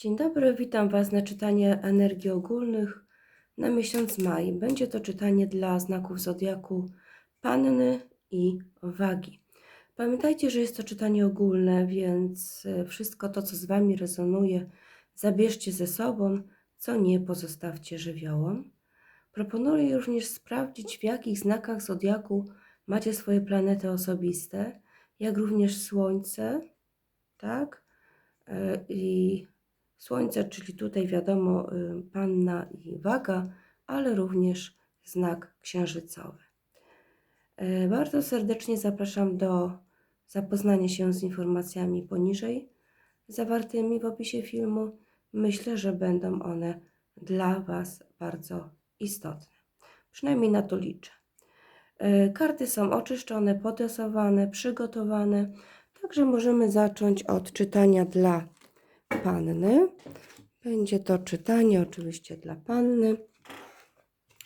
Dzień dobry, witam Was na czytanie energii ogólnych na miesiąc maj. Będzie to czytanie dla znaków zodiaku Panny i Wagi. Pamiętajcie, że jest to czytanie ogólne, więc e, wszystko to, co z Wami rezonuje, zabierzcie ze sobą, co nie pozostawcie żywiołom. Proponuję również sprawdzić, w jakich znakach zodiaku macie swoje planety osobiste, jak również Słońce, tak? E, I Słońce, czyli tutaj wiadomo y, panna i waga, ale również znak księżycowy. E, Bardzo serdecznie zapraszam do zapoznania się z informacjami poniżej zawartymi w opisie filmu. Myślę, że będą one dla Was bardzo istotne. Przynajmniej na to liczę. E, Karty są oczyszczone, potasowane, przygotowane, także możemy zacząć od czytania dla panny. Będzie to czytanie oczywiście dla panny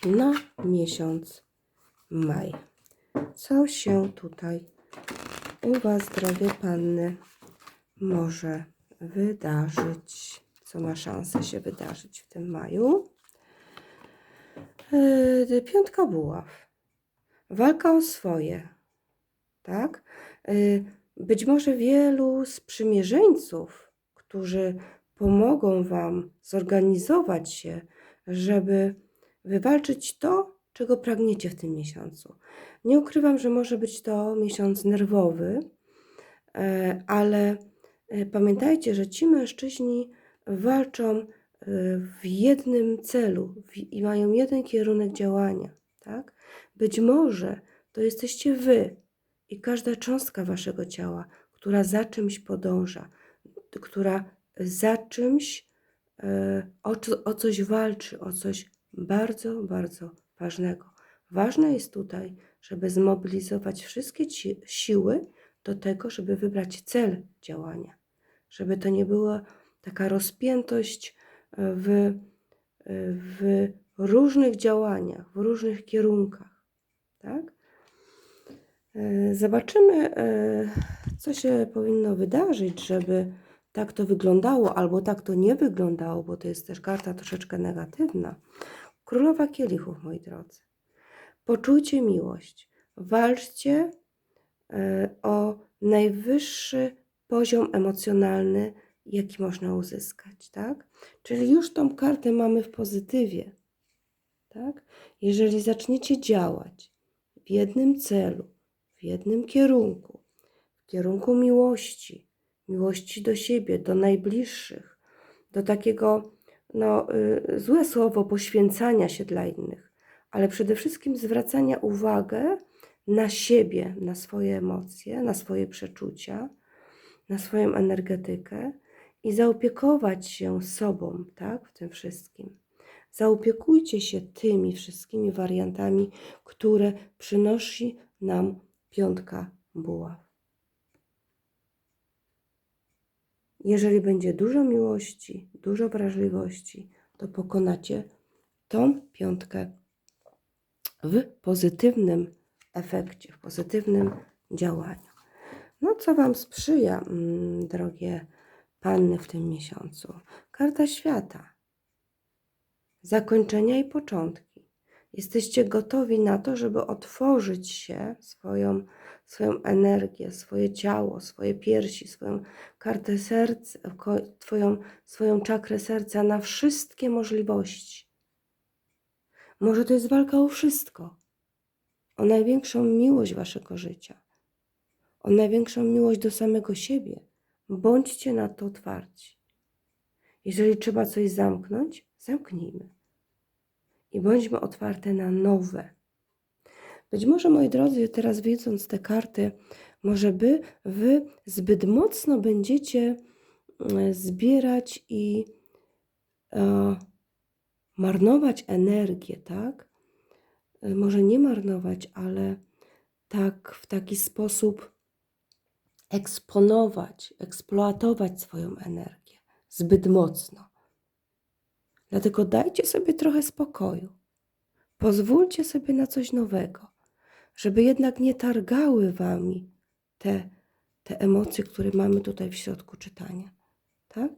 na miesiąc maj. Co się tutaj u Was, drogie panny, może wydarzyć? Co ma szansę się wydarzyć w tym maju? Yy, Piątka buław. Walka o swoje. Tak? Yy, Być może wielu sprzymierzeńców, którzy pomogą Wam zorganizować się, żeby wywalczyć to, czego pragniecie w tym miesiącu. Nie ukrywam, że może być to miesiąc nerwowy, e, ale e, pamiętajcie, że ci mężczyźni walczą e, w jednym celu i mają jeden kierunek działania. Tak? Być może to jesteście Wy i każda cząstka Waszego ciała, która za czymś podąża, która za czymś, e, o, o coś walczy, o coś bardzo, bardzo ważnego. Ważne jest tutaj, żeby zmobilizować wszystkie ci siły do tego, żeby wybrać cel działania, żeby to nie była taka rozpiętość e, w, e, w różnych działaniach, w różnych kierunkach. Tak? Zobaczymy, co się powinno wydarzyć, żeby tak to wyglądało, albo tak to nie wyglądało, bo to jest też karta troszeczkę negatywna. Królowa kielichów, moi drodzy. Poczujcie miłość. Walczcie e, o najwyższy poziom emocjonalny, jaki można uzyskać, tak? Czyli już tą kartę mamy w pozytywie, tak? Jeżeli zaczniecie działać w jednym celu, w jednym kierunku, w kierunku miłości, miłości do siebie, do najbliższych, do takiego, no, y, złe słowo, poświęcania się dla innych, ale przede wszystkim zwracania uwagę na siebie, na swoje emocje, na swoje przeczucia, na swoją energetykę i zaopiekować się sobą, tak, w tym wszystkim. Zaopiekujcie się tymi wszystkimi wariantami, które przynosi nam piątka buław. Jeżeli będzie dużo miłości, dużo wrażliwości, to pokonacie tą piątkę w pozytywnym efekcie, w pozytywnym działaniu. No, co Wam sprzyja, mm, drogie panny, w tym miesiącu? Karta świata. Zakończenia i początki. Jesteście gotowi na to, żeby otworzyć się swoją, swoją energię, swoje ciało, swoje piersi, swoją kartę serca, twoją, swoją czakrę serca na wszystkie możliwości. Może to jest walka o wszystko. O największą miłość waszego życia. O największą miłość do samego siebie. Bądźcie na to otwarci. Jeżeli trzeba coś zamknąć, zamknijmy. I bądźmy otwarte na nowe. Być może, moi drodzy, teraz widząc te karty, może by wy zbyt mocno będziecie mm, zbierać i e, marnować energię, tak? E, Może nie marnować, ale tak w taki sposób eksponować, eksploatować swoją energię zbyt mocno. Dlatego dajcie sobie trochę spokoju. Pozwólcie sobie na coś nowego, żeby jednak nie targały wami te, te emocje, które mamy tutaj w środku czytania. Tak?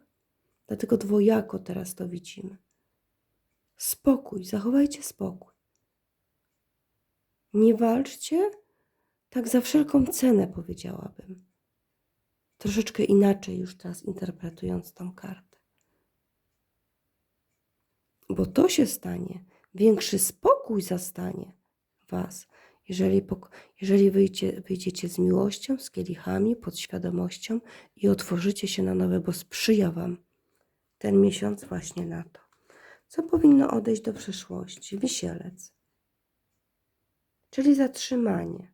Dlatego dwojako teraz to widzimy. Spokój, zachowajcie spokój. Nie walczcie tak za wszelką cenę, powiedziałabym. Troszeczkę inaczej już teraz interpretując tą kartę. Bo to się stanie, większy spokój zastanie Was, jeżeli, jeżeli wyjdzie, wyjdziecie z miłością, z kielichami, podświadomością i otworzycie się na nowe, bo sprzyja Wam ten miesiąc właśnie na to. Co powinno odejść do przeszłości? Wisielec, czyli zatrzymanie,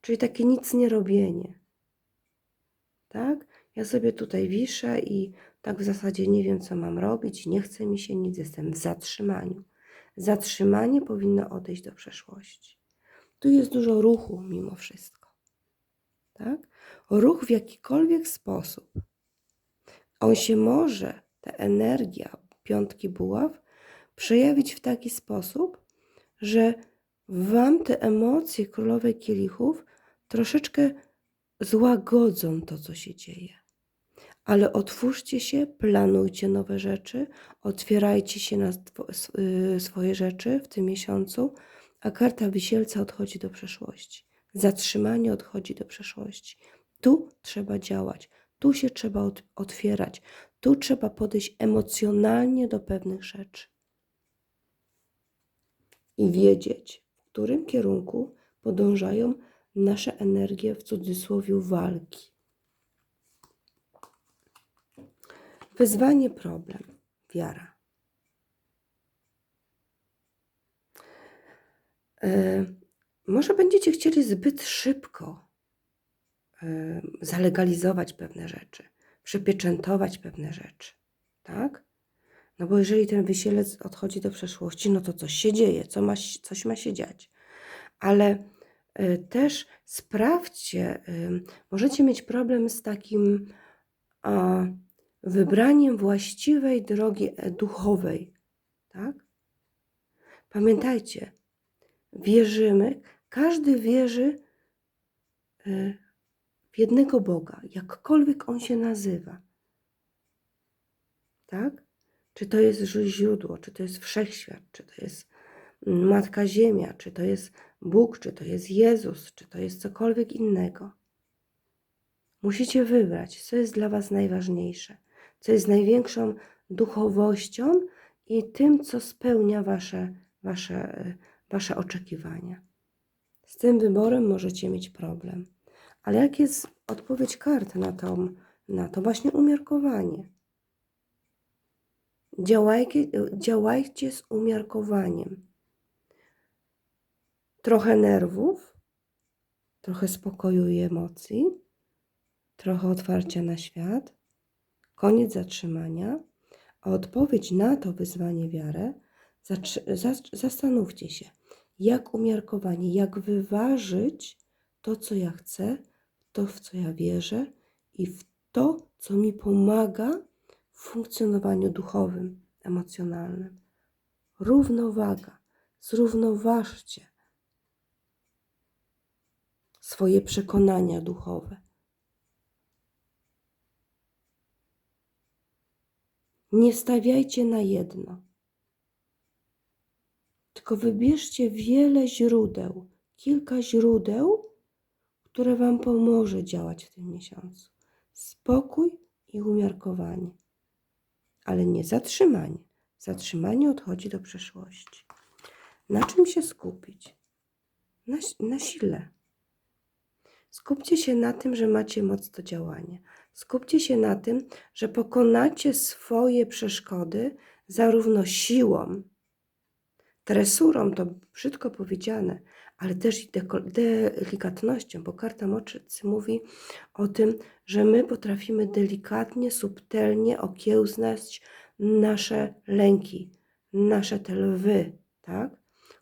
czyli takie nic nie robienie. Tak? Ja sobie tutaj wiszę i tak w zasadzie nie wiem, co mam robić, nie chce mi się nic, jestem w zatrzymaniu. Zatrzymanie powinno odejść do przeszłości. Tu jest dużo ruchu mimo wszystko. Tak? Ruch w jakikolwiek sposób. On się może, ta energia piątki buław, przejawić w taki sposób, że wam te emocje królowej kielichów troszeczkę złagodzą to, co się dzieje. Ale otwórzcie się, planujcie nowe rzeczy, otwierajcie się na y, swoje rzeczy w tym miesiącu, a karta wisielca odchodzi do przeszłości. Zatrzymanie odchodzi do przeszłości. Tu trzeba działać, tu się trzeba ot- otwierać, tu trzeba podejść emocjonalnie do pewnych rzeczy. I wiedzieć, w którym kierunku podążają nasze energie w cudzysłowie walki. Wyzwanie, problem, wiara. E, może będziecie chcieli zbyt szybko e, zalegalizować pewne rzeczy, przypieczętować pewne rzeczy, tak? No bo jeżeli ten wysielec odchodzi do przeszłości, no to coś się dzieje, co ma, coś ma się dziać. Ale e, też sprawdźcie, możecie mieć problem z takim a, wybraniem właściwej drogi e, duchowej, tak? Pamiętajcie, wierzymy, każdy wierzy y, w jednego Boga, jakkolwiek on się nazywa. Tak? Czy to jest źródło, czy to jest wszechświat, czy to jest mm, Matka Ziemia, czy to jest Bóg, czy to jest Jezus, czy to jest cokolwiek innego. Musicie wybrać, co jest dla Was najważniejsze, co jest największą duchowością i tym, co spełnia Wasze, wasze, wasze oczekiwania. Z tym wyborem możecie mieć problem. Ale jak jest odpowiedź kart na to, na to właśnie umiarkowanie? Działajcie, działajcie z umiarkowaniem. Trochę nerwów, trochę spokoju i emocji, trochę otwarcia na świat, koniec zatrzymania, a odpowiedź na to wyzwanie wiarę zastanówcie się, jak umiarkowanie, jak wyważyć to, co ja chcę, to, w co ja wierzę i w to, co mi pomaga w funkcjonowaniu duchowym, emocjonalnym. Równowaga. Zrównoważcie swoje przekonania duchowe. Nie stawiajcie na jedno, tylko wybierzcie wiele źródeł, kilka źródeł, które Wam pomoże działać w tym miesiącu. Spokój i umiarkowanie, ale nie zatrzymanie. Zatrzymanie odchodzi do przeszłości. Na czym się skupić? Na, na sile. Skupcie się na tym, że macie moc do działania. Skupcie się na tym, że pokonacie swoje przeszkody zarówno siłą, tresurą, to brzydko powiedziane, ale też i delikatnością, bo karta moczycy mówi o tym, że my potrafimy delikatnie, subtelnie okiełznać nasze lęki, nasze te lwy, tak?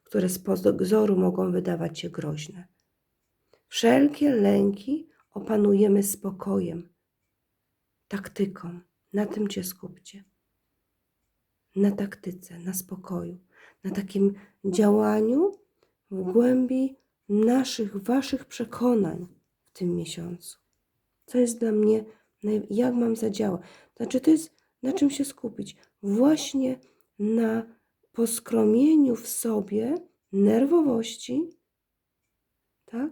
które z pozoru mogą wydawać się groźne. Wszelkie lęki opanujemy spokojem, taktyką. Na tym cię skupcie. Na taktyce, na spokoju, na takim działaniu w głębi naszych, waszych przekonań w tym miesiącu. Co jest dla mnie jak mam zadziałać. Znaczy, to jest na czym się skupić? Właśnie na poskromieniu w sobie nerwowości, tak?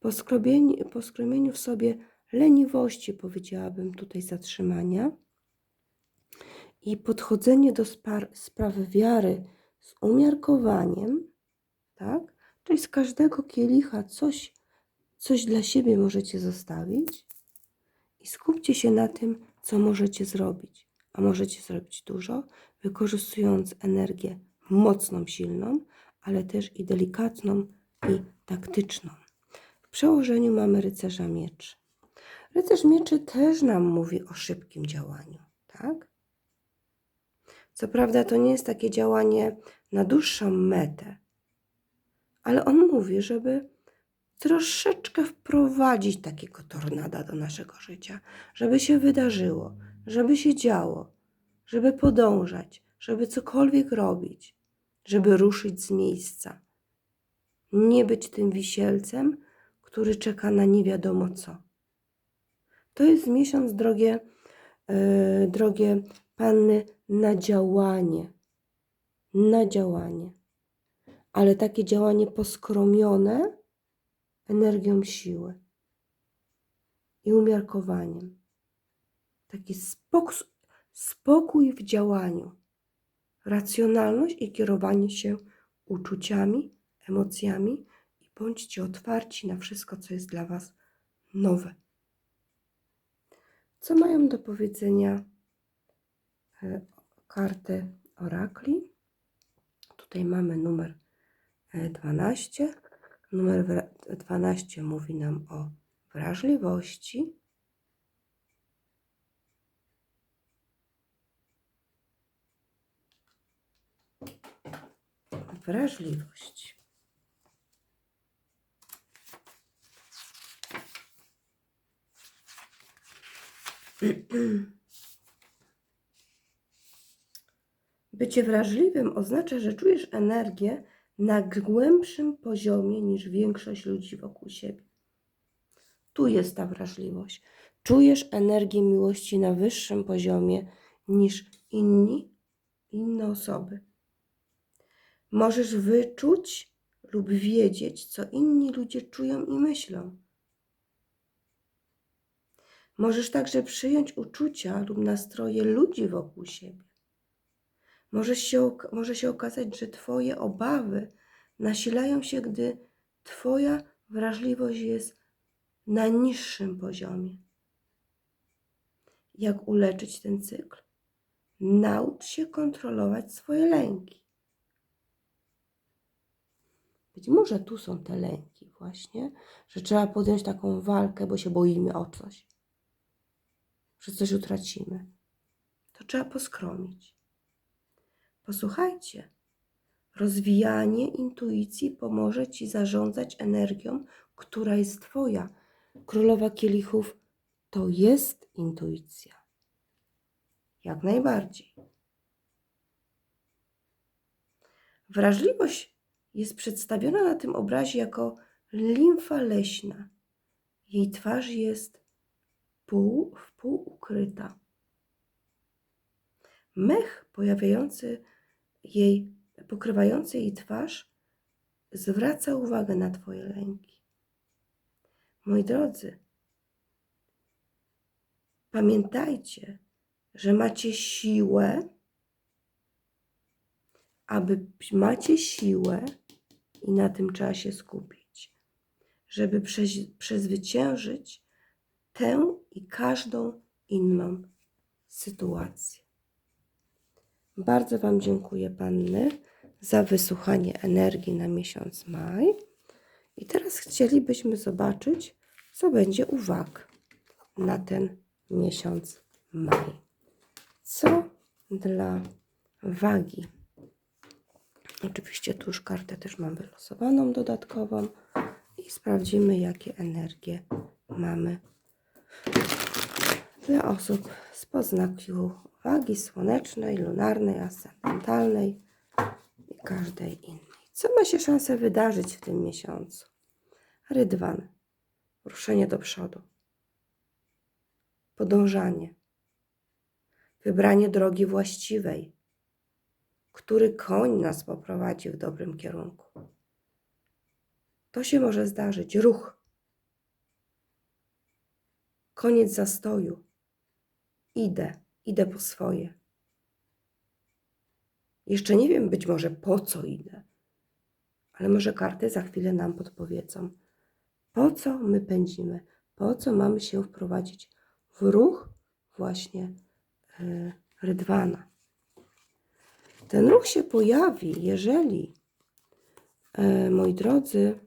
Poskromieniu, poskromieniu w sobie leniwości, powiedziałabym tutaj zatrzymania i podchodzenie do spar- spraw wiary z umiarkowaniem, tak? Czyli z każdego kielicha coś, coś dla siebie możecie zostawić i skupcie się na tym, co możecie zrobić. A możecie zrobić dużo, wykorzystując energię mocną, silną, ale też i delikatną i taktyczną. W przełożeniu mamy rycerza mieczy. Rycerz mieczy też nam mówi o szybkim działaniu, tak? Co prawda to nie jest takie działanie na dłuższą metę, ale on mówi, żeby troszeczkę wprowadzić takiego tornada do naszego życia, żeby się wydarzyło, żeby się działo, żeby podążać, żeby cokolwiek robić, żeby ruszyć z miejsca. Nie być tym wisielcem, który czeka na nie wiadomo co. To jest miesiąc, drogie, yy, drogie panny, na działanie. Na działanie. Ale takie działanie poskromione energią siły i umiarkowaniem. Taki spok- spokój w działaniu, racjonalność i kierowanie się uczuciami, emocjami i bądźcie otwarci na wszystko, co jest dla Was nowe. Co mają do powiedzenia e, karty orakli? Tutaj mamy numer e, 12. Numer wra- 12 mówi nam o wrażliwości. Wrażliwość. Bycie wrażliwym oznacza, że czujesz energię na głębszym poziomie niż większość ludzi wokół siebie. Tu jest ta wrażliwość. Czujesz energię miłości na wyższym poziomie niż inni, inne osoby. Możesz wyczuć lub wiedzieć, co inni ludzie czują i myślą. Możesz także przyjąć uczucia lub nastroje ludzi wokół siebie. Może się, może się okazać, że Twoje obawy nasilają się, gdy Twoja wrażliwość jest na niższym poziomie. Jak uleczyć ten cykl? Naucz się kontrolować swoje lęki. Być może tu są te lęki, właśnie, że trzeba podjąć taką walkę, bo się boimy o coś, że coś utracimy. To trzeba poskromić. Posłuchajcie. Rozwijanie intuicji pomoże Ci zarządzać energią, która jest Twoja. Królowa Kielichów to jest intuicja. Jak najbardziej. Wrażliwość jest przedstawiona na tym obrazie jako limfa leśna. Jej twarz jest pół w pół ukryta. Mech pojawiający jej, pokrywający jej twarz zwraca uwagę na Twoje lęki. Moi drodzy, pamiętajcie, że macie siłę, aby macie siłę i na tym się skupić, żeby przezwyciężyć tę i każdą inną sytuację. Bardzo Wam dziękuję, Panny, za wysłuchanie energii na miesiąc maj. I teraz chcielibyśmy zobaczyć, co będzie uwag na ten miesiąc maj. Co dla wagi? Oczywiście tu już kartę też mam wylosowaną dodatkową i sprawdzimy, jakie energie mamy dla osób z poznaku wagi słonecznej, lunarnej, ascendentalnej i każdej innej. Co ma się szansę wydarzyć w tym miesiącu? Rydwan. Ruszenie do przodu. podążanie, wybranie drogi właściwej, który koń nas poprowadzi w dobrym kierunku. To się może zdarzyć. Ruch. Koniec zastoju. Idę, idę po swoje. Jeszcze nie wiem być może po co idę, ale może karty za chwilę nam podpowiedzą, po co my pędzimy, po co mamy się wprowadzić w ruch właśnie yy, rydwana. Ten ruch się pojawi, jeżeli, yy, moi drodzy,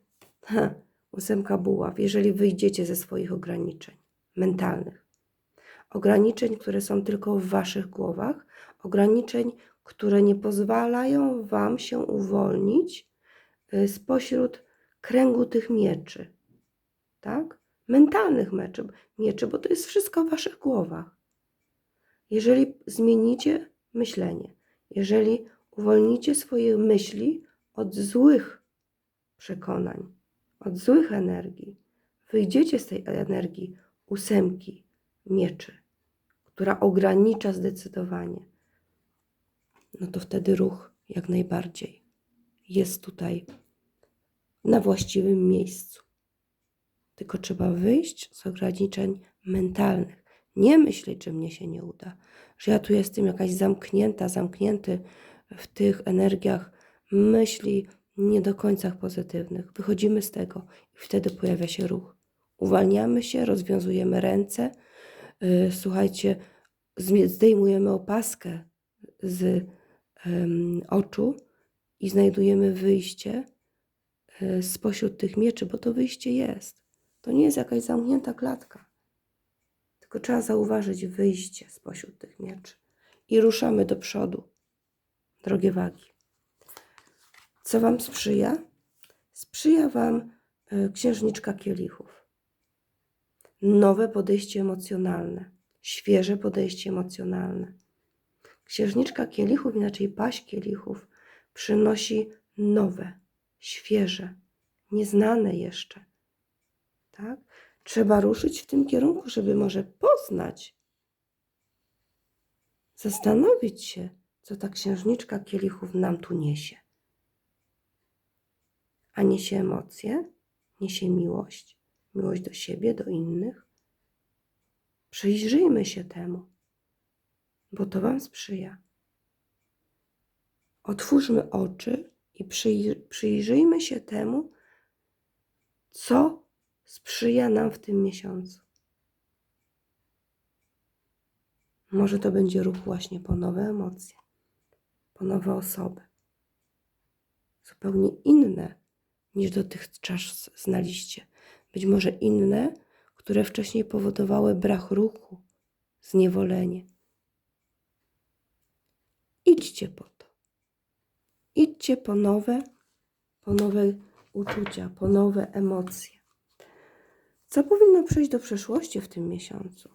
ósemka buław, jeżeli wyjdziecie ze swoich ograniczeń mentalnych, ograniczeń, które są tylko w waszych głowach, ograniczeń, które nie pozwalają wam się uwolnić y, spośród kręgu tych mieczy, tak? Mentalnych meczy, mieczy, bo to jest wszystko w waszych głowach. Jeżeli zmienicie myślenie, jeżeli uwolnicie swoje myśli od złych przekonań, od złych energii, wyjdziecie z tej energii ósemki mieczy, która ogranicza zdecydowanie, no to wtedy ruch jak najbardziej jest tutaj na właściwym miejscu. Tylko trzeba wyjść z ograniczeń mentalnych. Nie myśleć, że mnie się nie uda, że ja tu jestem jakaś zamknięta, zamknięty w tych energiach myśli nie do końca pozytywnych. Wychodzimy z tego i wtedy pojawia się ruch. Uwalniamy się, rozwiązujemy ręce. Yy, słuchajcie, zdejmujemy opaskę z oczu i znajdujemy wyjście yy, spośród tych mieczy, bo to wyjście jest. To nie jest jakaś zamknięta klatka, tylko trzeba zauważyć wyjście spośród tych mieczy. I ruszamy do przodu, drogie wagi. Co Wam sprzyja? Sprzyja Wam y, księżniczka kielichów. Nowe podejście emocjonalne, świeże podejście emocjonalne. Księżniczka kielichów, inaczej paść kielichów, przynosi nowe, świeże, nieznane jeszcze. Tak? Trzeba ruszyć w tym kierunku, żeby może poznać, zastanowić się, co ta księżniczka kielichów nam tu niesie. A niesie emocje, niesie miłość, miłość do siebie, do innych. Przyjrzyjmy się temu, bo to Wam sprzyja. Otwórzmy oczy i przyjrzyjmy się temu, co sprzyja nam w tym miesiącu. Może to będzie ruch właśnie po nowe emocje, po nowe osoby, zupełnie inne niż dotychczas znaliście. Być może inne, które wcześniej powodowały brak ruchu, zniewolenie. Idźcie po to. Idźcie po nowe, po nowe uczucia, po nowe emocje. Co powinno przejść do przeszłości w tym miesiącu?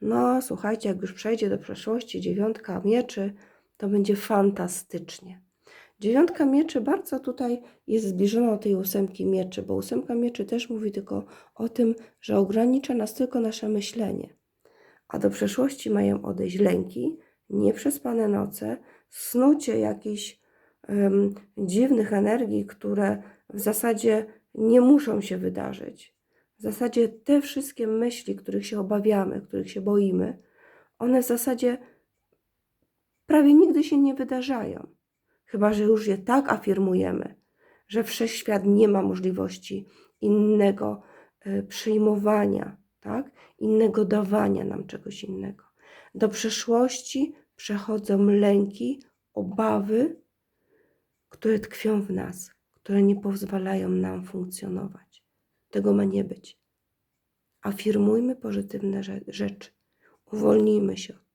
No, słuchajcie, jak już przejdzie do przeszłości dziewiątka mieczy, to będzie fantastycznie. Dziewiątka mieczy bardzo tutaj jest zbliżona do tej ósemki mieczy, bo ósemka mieczy też mówi tylko o tym, że ogranicza nas tylko nasze myślenie. A do przeszłości mają odejść lęki, nieprzespane noce, snucie jakichś um, dziwnych energii, które w zasadzie nie muszą się wydarzyć. W zasadzie te wszystkie myśli, których się obawiamy, których się boimy, one w zasadzie prawie nigdy się nie wydarzają. Chyba, że już je tak afirmujemy, że wszechświat nie ma możliwości innego e, przyjmowania, tak? innego dawania nam czegoś innego. Do przeszłości przechodzą lęki, obawy, które tkwią w nas, które nie pozwalają nam funkcjonować. Tego ma nie być. Afirmujmy pozytywne rzeczy. Uwolnijmy się od.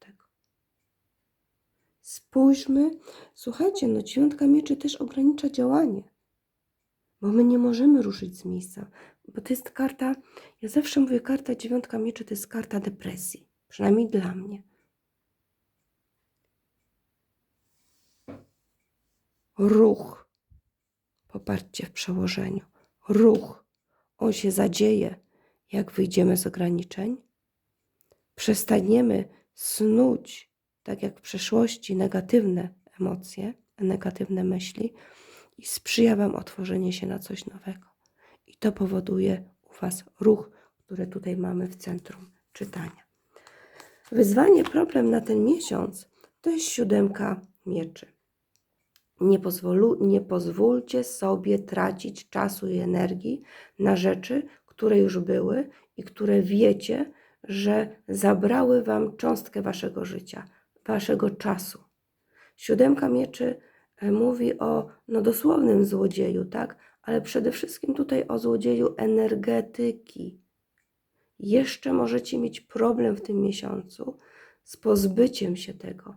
Spójrzmy, słuchajcie, no dziewiątka mieczy też ogranicza działanie, bo my nie możemy ruszyć z miejsca, bo to jest karta, ja zawsze mówię, karta dziewiątka mieczy to jest karta depresji, przynajmniej dla mnie. Ruch. Popatrzcie w przełożeniu. Ruch. On się zadzieje, jak wyjdziemy z ograniczeń. przestaniemy snuć, tak jak w przeszłości, negatywne emocje, negatywne myśli i sprzyja Wam otworzenie się na coś nowego. I to powoduje u Was ruch, który tutaj mamy w centrum czytania. Wyzwanie, problem na ten miesiąc to jest siódemka mieczy. Nie, pozwolu, nie pozwólcie sobie tracić czasu i energii na rzeczy, które już były i które wiecie, że zabrały Wam cząstkę Waszego życia, Waszego czasu. Siódemka mieczy e, mówi o no, dosłownym złodzieju, tak? Ale przede wszystkim tutaj o złodzieju energetyki. Jeszcze możecie mieć problem w tym miesiącu z pozbyciem się tego,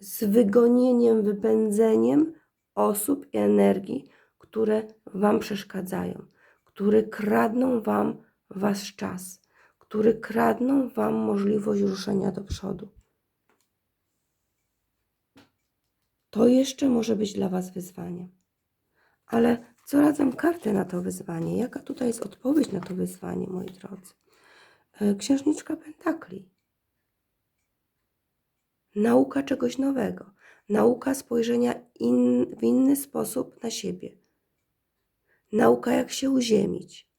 z wygonieniem, wypędzeniem osób i energii, które Wam przeszkadzają, które kradną Wam Wasz czas, które kradną Wam możliwość ruszenia do przodu. To jeszcze może być dla Was wyzwaniem. Ale co radzą karty na to wyzwanie? Jaka tutaj jest odpowiedź na to wyzwanie, moi drodzy? E, Księżniczka Pentakli. Nauka czegoś nowego. Nauka spojrzenia in, w inny sposób na siebie. Nauka, jak się uziemić.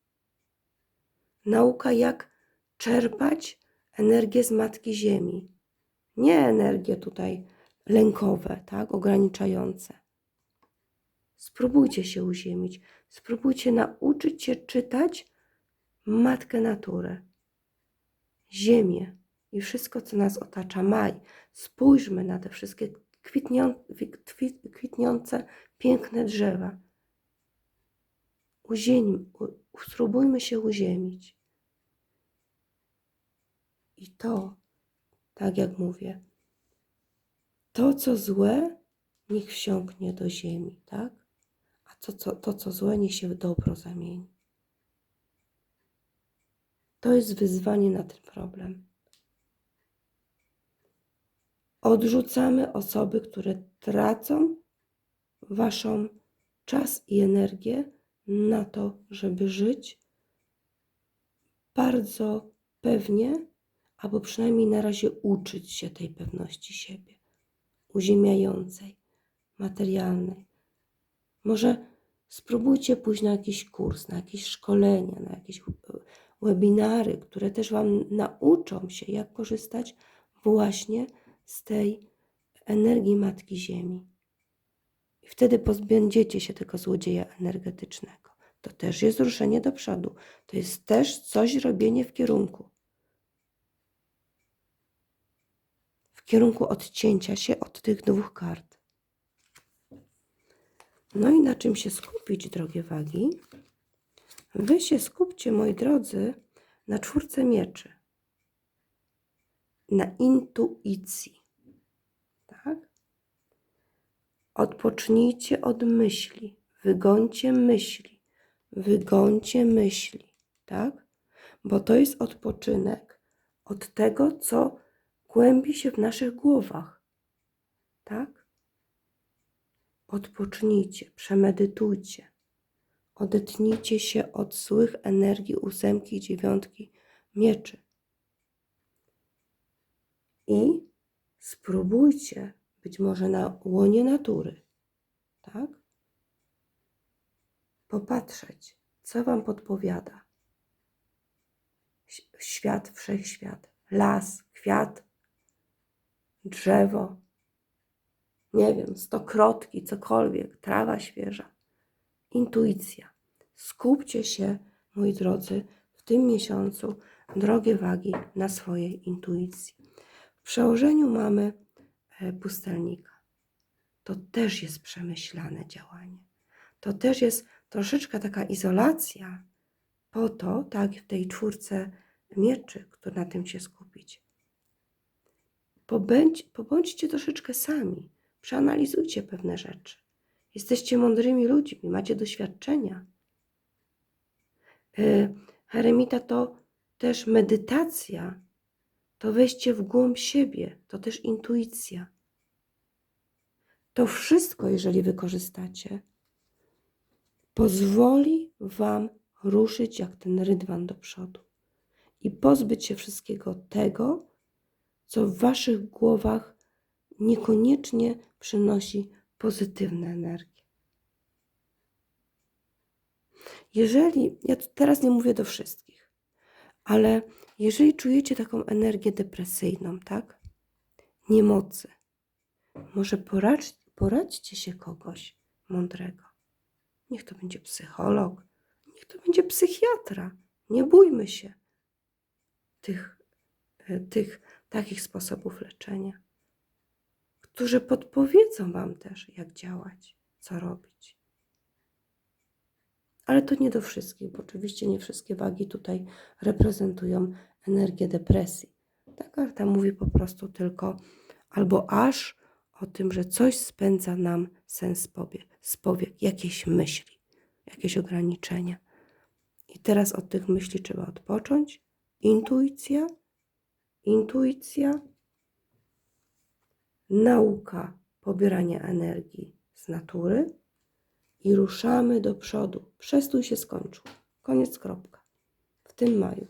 Nauka, jak czerpać energię z Matki Ziemi. Nie energię tutaj lękowe, tak, ograniczające. Spróbujcie się uziemić. Spróbujcie nauczyć się czytać Matkę Naturę, Ziemię i wszystko, co nas otacza. Maj. Spójrzmy na te wszystkie kwitnią, kwit- kwitniące, piękne drzewa. Uziemmy, u- spróbujmy się uziemić. I to, tak jak mówię, to, co złe, niech wsiąknie do ziemi, tak? A to, co, to, co złe, niech się w dobro zamieni. To jest wyzwanie na ten problem. Odrzucamy osoby, które tracą waszą czas i energię na to, żeby żyć bardzo pewnie, albo przynajmniej na razie uczyć się tej pewności siebie, uziemiającej, materialnej. Może spróbujcie pójść na jakiś kurs, na jakieś szkolenia, na jakieś webinary, które też Wam nauczą się, jak korzystać właśnie z tej energii Matki Ziemi. I wtedy pozbędziecie się tego złodzieja energetycznego. To też jest ruszenie do przodu. To jest też coś robienie w kierunku. Kierunku odcięcia się od tych dwóch kart. No i na czym się skupić, drogie wagi? Wy się skupcie, moi drodzy, na czwórce mieczy. Na intuicji. Tak? Odpocznijcie od myśli. Wygońcie myśli. Wygońcie myśli. Tak? Bo to jest odpoczynek od tego, co głębi się w naszych głowach. Tak? Odpocznijcie, przemedytujcie. Odetnijcie się od złych energii ósemki i dziewiątki mieczy. I spróbujcie być może na łonie natury, tak? Popatrzeć, co Wam podpowiada. Świat, wszechświat, las, kwiat, drzewo, nie wiem, stokrotki, cokolwiek, trawa świeża. Intuicja. Skupcie się, moi drodzy, w tym miesiącu, drogie wagi, na swojej intuicji. W przełożeniu mamy e, pustelnika. To też jest przemyślane działanie. To też jest troszeczkę taka izolacja po to, tak w tej czwórce mieczy, który na tym się skupić. Pobędź, pobądźcie troszeczkę sami, przeanalizujcie pewne rzeczy. Jesteście mądrymi ludźmi, macie doświadczenia. E, Heremita to też medytacja, to wejście w głąb siebie, to też intuicja. To wszystko, jeżeli wykorzystacie, pozwoli Wam ruszyć jak ten rydwan do przodu. i pozbyć się wszystkiego tego, co w waszych głowach niekoniecznie przynosi pozytywne energie. Jeżeli, ja teraz nie mówię do wszystkich, ale jeżeli czujecie taką energię depresyjną, tak? Niemocy, może poradź, poradźcie się kogoś mądrego. Niech to będzie psycholog, niech to będzie psychiatra. Nie bójmy się tych, e, tych takich sposobów leczenia, którzy podpowiedzą Wam też, jak działać, co robić. Ale to nie do wszystkich, bo oczywiście nie wszystkie wagi tutaj reprezentują energię depresji. Ta karta mówi po prostu tylko albo aż o tym, że coś spędza nam sens powiek, jakieś myśli, jakieś ograniczenia. I teraz od tych myśli trzeba odpocząć. Intuicja, intuicja, nauka pobierania energii z natury i ruszamy do przodu. Przestój się skończył. Koniec, kropka. W tym maju.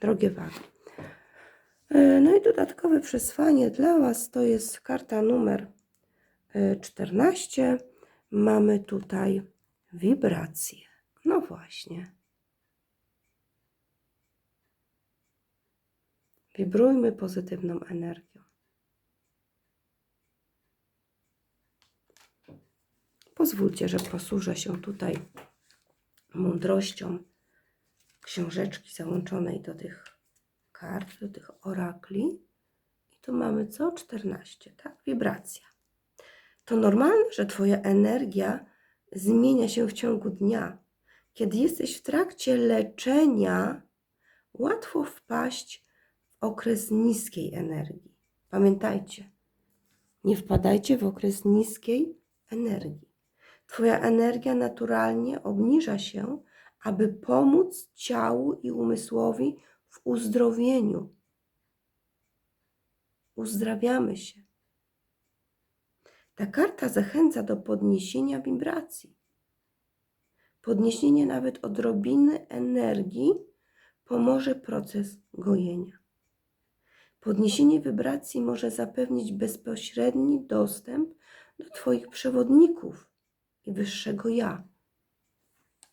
Drogie wagi. E, No i dodatkowe przesłanie dla Was to jest karta numer e, 14. Mamy tutaj wibracje. No właśnie. Wibrujmy pozytywną energią. Pozwólcie, że posłużę się tutaj mądrością książeczki załączonej do tych kart, do tych orakli. I tu mamy co? 14, tak? Wibracja. To normalne, że Twoja energia zmienia się w ciągu dnia. Kiedy jesteś w trakcie leczenia, łatwo wpaść okres niskiej energii. Pamiętajcie, nie wpadajcie w okres niskiej energii. Twoja energia naturalnie obniża się, aby pomóc ciału i umysłowi w uzdrowieniu. Uzdrawiamy się. Ta karta zachęca do podniesienia wibracji. Podniesienie nawet odrobiny energii pomoże proces gojenia. Podniesienie wibracji może zapewnić bezpośredni dostęp do Twoich przewodników i wyższego ja.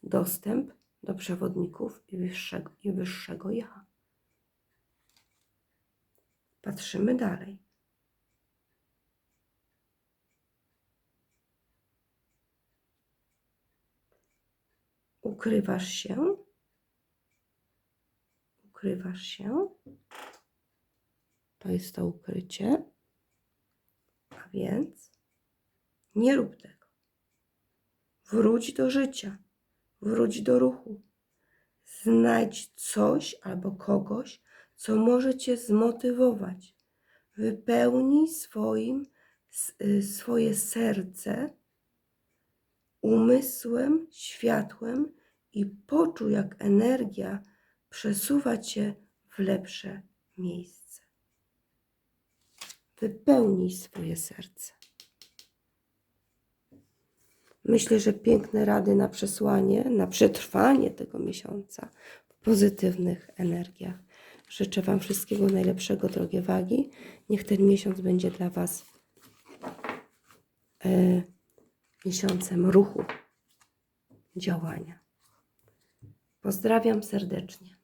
Dostęp do przewodników i wyższego, i wyższego ja. Patrzymy dalej. Ukrywasz się. Ukrywasz się. To jest to ukrycie. A więc nie rób tego. Wróć do życia. Wróć do ruchu. Znajdź coś albo kogoś, co może cię zmotywować. Wypełnij swoim, y, swoje serce umysłem, światłem i poczuj, jak energia przesuwa cię w lepsze miejsce. Wypełnij swoje serce. Myślę, że piękne rady na przesłanie, na przetrwanie tego miesiąca w pozytywnych energiach. Życzę Wam wszystkiego najlepszego, drogie wagi. Niech ten miesiąc będzie dla Was e, miesiącem ruchu, działania. Pozdrawiam serdecznie.